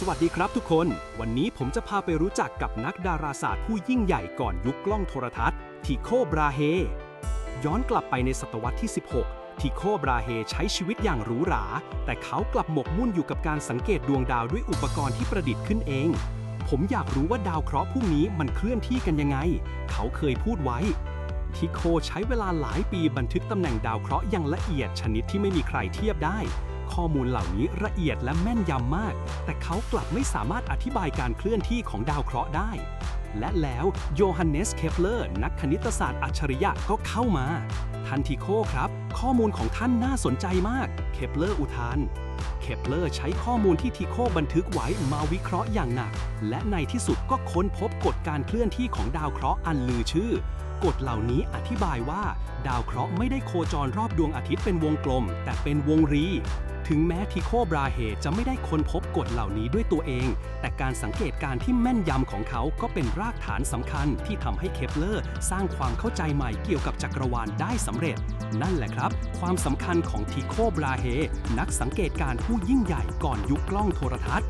สวัสดีครับทุกคน วันนี้ผมจะพาไปรู้จักกับนักดาราศาสตร์ผู้ยิ่งใหญ่ก่อนยุคกล้องโทรทัศน์ทิโคบราเฮ ย้อนกลับไปในศตวรรษที่ 16ทิโคบราเฮใช้ชีวิตอย่างหรูหรา แต่เขากลับหมกมุ่นอยู่กับการสังเกตดวงดาวด้วยอุปกรณ์ที่ประดิษฐ์ขึ้นเอง ผมอยากรู้ว่าดาวเคราะห์พวกนี้มันเคลื่อนที่กันยังไง เขาเคยพูดไว้ทิโคใช้เวลาหลายปีบันทึกตำแหน่งดาวเคราะห์อย่างละเอียดชนิดที่ไม่มีใครเทียบได้ ข้อมูลเหล่านี้ละเอียดและแม่นยำมาก แต่เขากลับไม่สามารถอธิบายการเคลื่อนที่ของดาวเคราะห์ได้ และแล้วโยฮันเนส เคปเลอร์ นักคณิตศาสตร์อัจฉริยะก็เข้ามา ทันทิโคครับ ข้อมูลของท่านน่าสนใจมาก เคปเลอร์อุทาน เคปเลอร์ใช้ข้อมูลที่ทิโคบันทึกไว้มาวิเคราะห์อย่างหนัก และในที่สุดก็ค้นพบกฎการเคลื่อนที่ของดาวเคราะห์อันลือชื่อกฎเหล่านี้อธิบายว่า ดาวเคราะห์ไม่ได้โคจรรอบดวงอาทิตย์เป็นวงกลม แต่เป็นวงรี ถึงแม้ทิโคบราเฮจะไม่ได้ค้นพบกฎเหล่านี้ด้วยตัวเอง แต่การสังเกตการณ์ที่แม่นยำของเขาก็เป็นรากฐานสำคัญที่ทำให้เคปเลอร์สร้างความเข้าใจใหม่เกี่ยวกับจักรวาลได้สำเร็จ นั่นแหละครับ ความสำคัญของทิโคบราเฮนักสังเกตการณ์ผู้ยิ่งใหญ่ก่อนยุคกล้องโทรทัศน์